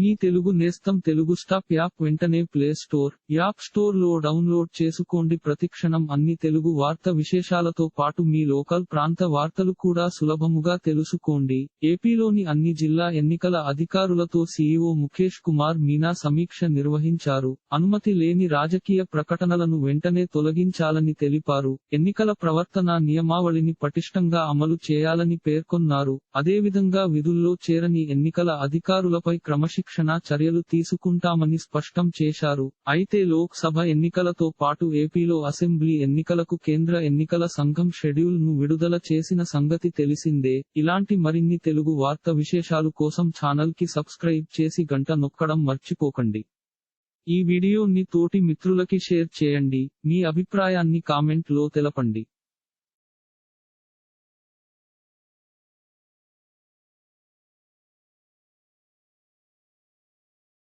మీ తెలుగు నేస్తం Telugu stop app వెంటనే play store app స్టోర్లో డౌన్లోడ్ చేసుకోండి. ప్రతిక్షణం అన్ని తెలుగు వార్త విశేషాలతో పాటు మీ లోకల్ ప్రాంత వార్తలు కూడా సులభముగా తెలుసుకోండి. ఏపీలోని అన్ని జిల్లా ఎన్నికల అధికారులతో సీఈఓ ముఖేష్ కుమార్ మీనా సమీక్ష నిర్వహించారు. అనుమతి లేని రాజకీయ ప్రకటనలను వెంటనే తొలగించాలని తెలిపారు. ఎన్నికల ప్రవర్తన నియమావళిని పటిష్టంగా అమలు చేయాలని పేర్కొన్నారు. అదేవిధంగా విధుల్లో చేరని ఎన్నికల అధికారులపై క్రమశిక్షణ చర్యలు తీసుకుంటామని స్పష్టం చేశారు. అయితే లోక్సభ ఎన్నికలతో పాటు ఏపీలో అసెంబ్లీ ఎన్నికలకు కేంద్ర ఎన్నికల సంఘం షెడ్యూల్ను విడుదల చేసిన సంగతి తెలిసిందే. ఇలాంటి మరిన్ని తెలుగు వార్త విశేషాలు కోసం ఛానల్కి సబ్స్క్రైబ్ చేసి గంట నొక్కడం మర్చిపోకండి. ఈ వీడియోని తోటి మిత్రులకి షేర్ చేయండి. మీ అభిప్రాయాన్ని కామెంట్లో తెలపండి.